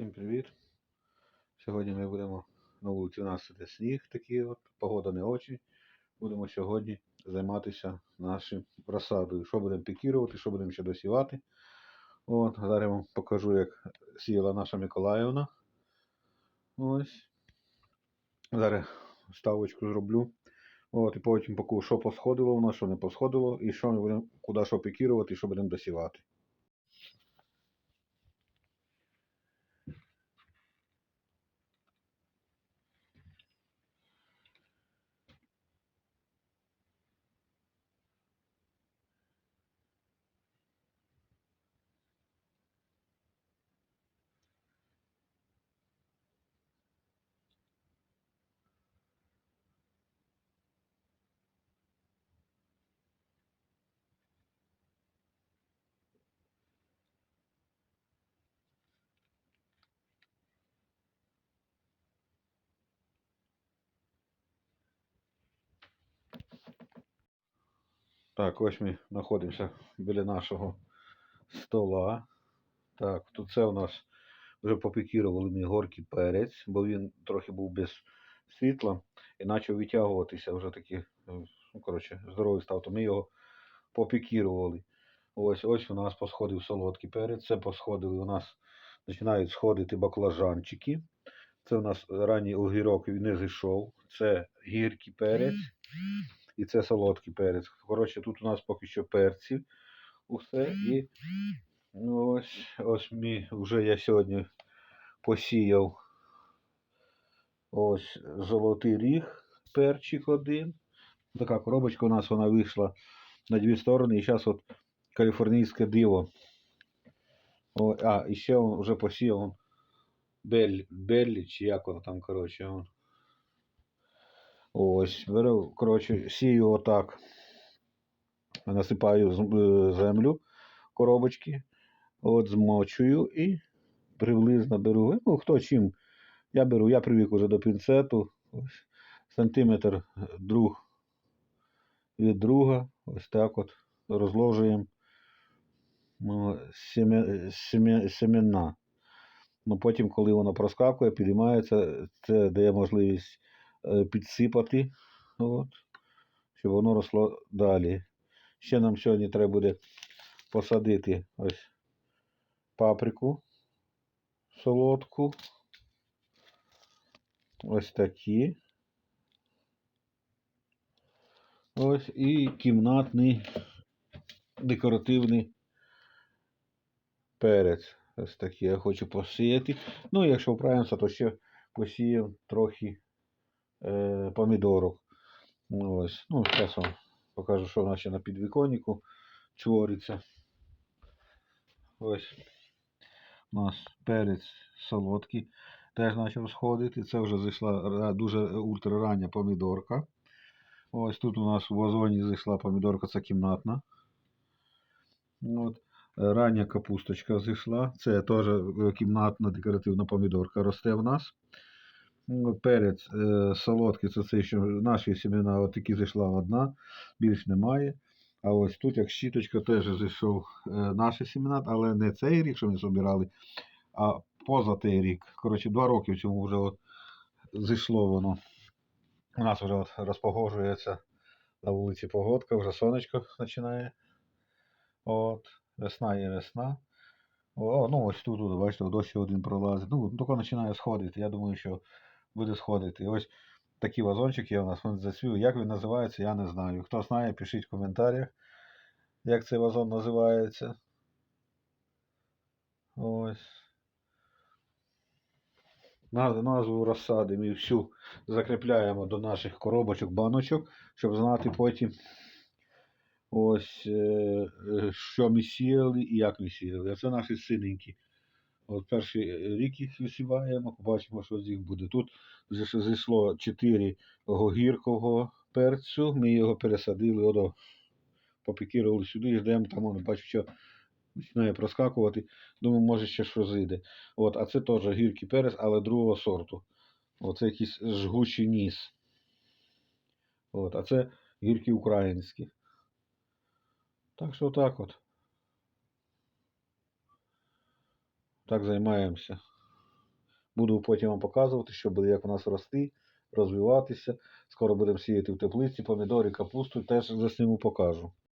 Всім привіт! Сьогодні ми будемо на вулиці у нас іде сніг такий от, погода не очень. Будемо сьогодні займатися нашим розсадою. Що будемо пікірувати, що будемо ще досівати. От, зараз я вам покажу, як сіяла наша Миколаївна. Ось. Зараз ставочку зроблю. От, і потім покажу, що посходило у нас, що не посходило, і що ми будемо, куди що пікірувати, і що будемо досівати. Так, ось ми знаходимося біля нашого стола. Так, тут це у нас вже попікірували ми горький перець, бо він трохи був без світла і почав витягуватися вже такі, е, ну, коротше, здоровий став, то ми його попікірували. Ось ось у нас посходив солодкий перець, це посходили у нас починають сходити баклажанчики. Це у нас ранній огірок не зійшов. Це гіркий перець і це солодкий перець. Коротше, тут у нас поки що перці. Усе і ну, ось ось ми вже я сьогодні посіяв ось золотий ріг, перчик один. Така коробочка у нас вона вийшла на дві сторони. І зараз от каліфорнійське диво. О, а, і ще он вже посіяв он Беллі, чи як воно там, коротше. Ось, беру, коротше, сію отак. Насипаю е, землю коробочки, от змочую і приблизно беру. Ну, хто чим. Я беру, я привик уже до пінцету. Ось, сантиметр е, друг від друга. Ось так от розложуємо ну, семена. Ну, потім, коли воно проскакує, підіймається, це дає можливість підсипати, от, щоб воно росло далі. Ще нам сьогодні треба буде посадити ось паприку солодку. Ось такі. Ось і кімнатний декоративний перець. Ось такий я хочу посіяти. Ну, якщо вправимося, то ще посіяв трохи е, помідорок. Ну, ось. Ну, зараз вам покажу, що в нас ще на підвіконнику твориться. Ось у нас перець солодкий. Теж почав сходити. Це вже зайшла дуже ультрарання помідорка. Ось тут у нас в вазоні зайшла помідорка, це кімнатна. От. Е, Рання капусточка зайшла. Це теж е, кімнатна декоративна помідорка росте в нас. Ну, Перець е, солодкий, це це що наші семена, от такі зайшла одна, більш немає. А ось тут, як щіточка, теж зайшов е, наші семена, але не цей рік, що ми збирали, а поза той рік. Коротше, два роки в цьому вже от зайшло воно. У нас вже от розпогоджується на вулиці погодка, вже сонечко починає. От, весна є весна. О, ну ось тут, бачите, дощ один пролазить. Ну, тільки починає сходити. Я думаю, що буде сходити. І ось такий вазончик є у нас, він зацвів. Як він називається, я не знаю. Хто знає, пишіть в коментарях, як цей вазон називається. Ось. На- Назву розсади ми всю закріпляємо до наших коробочок, баночок, щоб знати потім, ось, е, е, що ми сіяли і як ми сіяли. Це наші синенькі. От перший рік їх висіваємо, побачимо, що з їх буде. Тут вже ж зійшло 4 гіркового перцю, ми його пересадили, одо, попікірували сюди ждемо, там воно бачу, що починає проскакувати. Думаю, може ще щось зійде. От, а це теж гіркий перець, але другого сорту. Оце якийсь жгучий ніс. От, а це гіркі українські. Так що так от. Так займаємося Буду потім вам показувати, що буде, як у нас рости, розвиватися. Скоро будемо сіяти в теплиці, помідори, капусту, теж засніму покажу.